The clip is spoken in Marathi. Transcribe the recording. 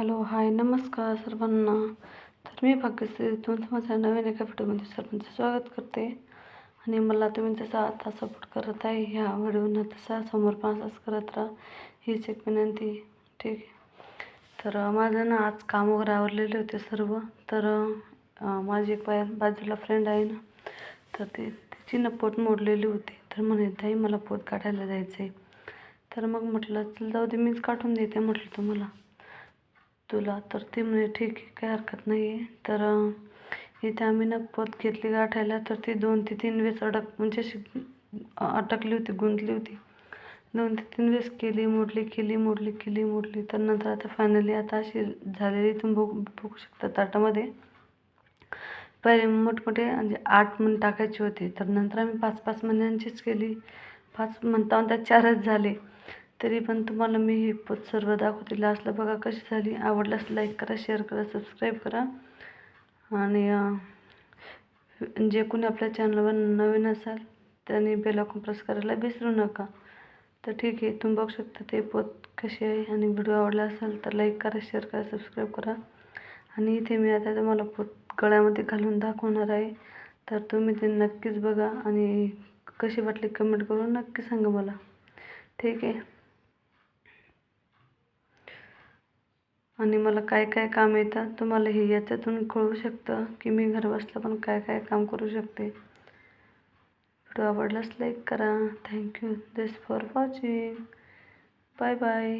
हॅलो हाय नमस्कार सर्वांना. तर मी भाग्यश्री तुमचं माझ्या नवीन एका व्हिडिओमध्ये सर्वांचं स्वागत करते. आणि मला तुम्ही जसा आता सपोर्ट करत आहे ह्या व्हिडिओनं तसा समोर पण करत राहा. हीच एक विनंती. ठीक आहे. तर माझं ना आज काम वगैरे आवरलेले होते सर्व. तर माझी एक बाय बाजूला फ्रेंड आहे ना तर ते तिची ना पोट मोडलेली होती. तर म्हणे ताई मला पोट काढायला जायचं आहे तर मग म्हटलं चल जाऊ दे मीच काढून देते म्हटलं तुम्हाला. तुला तर ती म्हणे ठीक आहे काही हरकत नाही आहे तर इथे आम्ही ना घेतली गाठायला तर ती दोन ते तीन वेळेस अडक म्हणजे अशी अटकली होती गुंतली होती. दोन ते तीन वेळेस केली मोडली केली मोडली केली मोडली. तर नंतर आता फायनली आता अशी झालेली तुम्ही बघू बघू शकता ताटामध्ये. पहिले मोठमोठे म्हणजे आठ म्हण टाकायचे होते. तर नंतर आम्ही पाच पाच महिन्यांचीच केली. पाच म्हणता म्हणता चारच झाले. तरी पण तुम्हाला मी हे पोत सर्व दाखवते. लास्टला बघा कशी झाली. आवडल्यास लाईक करा शेअर करा सबस्क्राईब करा. आणि जे कोणी आपल्या चॅनलवर नवीन असाल त्यांनी बेल आयकॉन प्रेस करायला विसरू नका. तर ठीक आहे तुम्ही बघू शकता ते पोत कसे आहे. आणि व्हिडिओ आवडला असेल तर लाईक करा शेअर करा सबस्क्राईब करा. आणि इथे मी आता तुम्हाला पोत गळ्यामध्ये घालून दाखवणार आहे. तर तुम्ही ते नक्कीच बघा. आणि कशी वाटली कमेंट करून नक्की सांगा मला. ठीक आहे. आणि मला काय काय काम येतात तुम्हाला हे याच्यातून कळू शकतं की मी घर बसल्या पण काय काय काम करू शकते. व्हिडिओ आवडल्यास लाईक करा. Thank you. This for watching bye bye